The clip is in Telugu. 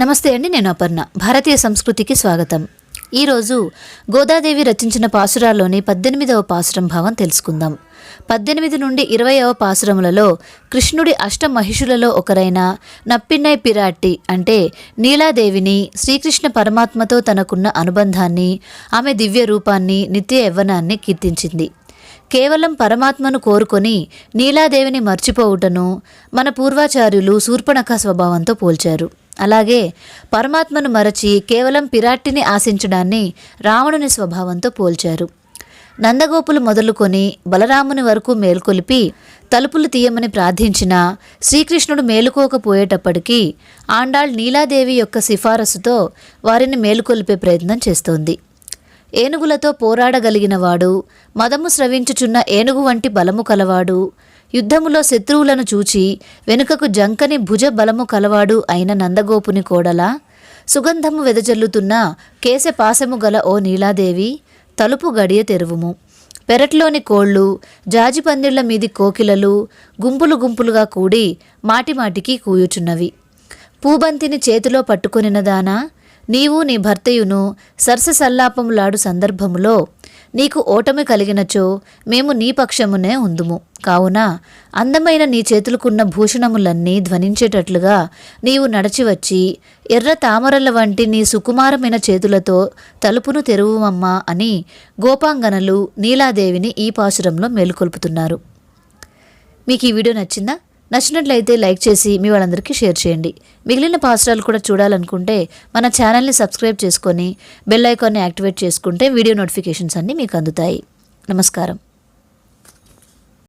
నమస్తే అండి నేను అపర్ణ. భారతీయ సంస్కృతికి స్వాగతం. ఈరోజు గోదాదేవి రచించిన పాసురాల్లోని పద్దెనిమిదవ పాసురం భావం తెలుసుకుందాం. పద్దెనిమిది నుండి ఇరవైవ పాసురములలో కృష్ణుడి అష్ట మహిషులలో ఒకరైన నప్పిన్నై పిరాట్టి అంటే నీలాదేవిని శ్రీకృష్ణ పరమాత్మతో తనకున్న అనుబంధాన్ని ఆమె దివ్య రూపాన్ని నిత్య యవ్వనాన్ని కీర్తించింది. కేవలం పరమాత్మను కోరుకొని నీలాదేవిని మర్చిపోవుటను మన పూర్వాచార్యులు శూర్పణఖ స్వభావంతో పోల్చారు. అలాగే పరమాత్మను మరచి కేవలం పిరాట్టిని ఆశించడాన్ని రావణుని స్వభావంతో పోల్చారు. నందగోపులు మొదలుకొని బలరాముని వరకు మేల్కొలిపి తలుపులు తీయమని ప్రార్థించినా శ్రీకృష్ణుడు మేలుకోకపోయేటప్పటికీ ఆండాళ్ నీలాదేవి యొక్క సిఫారసుతో వారిని మేలుకొలిపే ప్రయత్నం చేస్తోంది. ఏనుగులతో పోరాడగలిగినవాడు మదము స్రవించుచున్న ఏనుగు వంటి బలము కలవాడు యుద్ధములో శత్రువులను చూచి వెనుకకు జంకని భుజ బలము కలవాడు అయిన నందగోపుని కోడలా. సుగంధము వెదజల్లుతున్న కేశపాశము గల ఓ నీలాదేవి తలుపు గడియ తెరువుము. పెరట్లోని కోళ్ళు జాజిపందిళ్ళ మీది కోకిలలు గుంపులు గుంపులుగా కూడి మాటిమాటికి కూయుచున్నవి. పూబంతిని చేతిలో పట్టుకొనినదానా నీవు నీ భర్తయును సర్ససల్లాపములాడు సందర్భములో నీకు ఓటమి కలిగినచో మేము నీ పక్షమునే ఉందుము. కావున అందమైన నీ చేతులకున్న భూషణములన్నీ ధ్వనించేటట్లుగా నీవు నడచివచ్చి ఎర్ర తామరల వంటి నీ సుకుమారమైన చేతులతో తలుపును తెరువుమమ్మా అని గోపాంగనలు నీలాదేవిని ఈ పాశురంలో మేలుకొల్పుతున్నారు. మీకు ఈ వీడియో నచ్చిందా? నచ్చినట్లయితే లైక్ చేసి మీ వాళ్ళందరికీ షేర్ చేయండి. మిగిలిన పాస్టర్లు కూడా చూడాలనుకుంటే మన ఛానల్ని సబ్స్క్రైబ్ చేసుకొని బెల్ ఐకాన్ని యాక్టివేట్ చేసుకుంటే వీడియో నోటిఫికేషన్స్ అన్నీ మీకు అందుతాయి. నమస్కారం.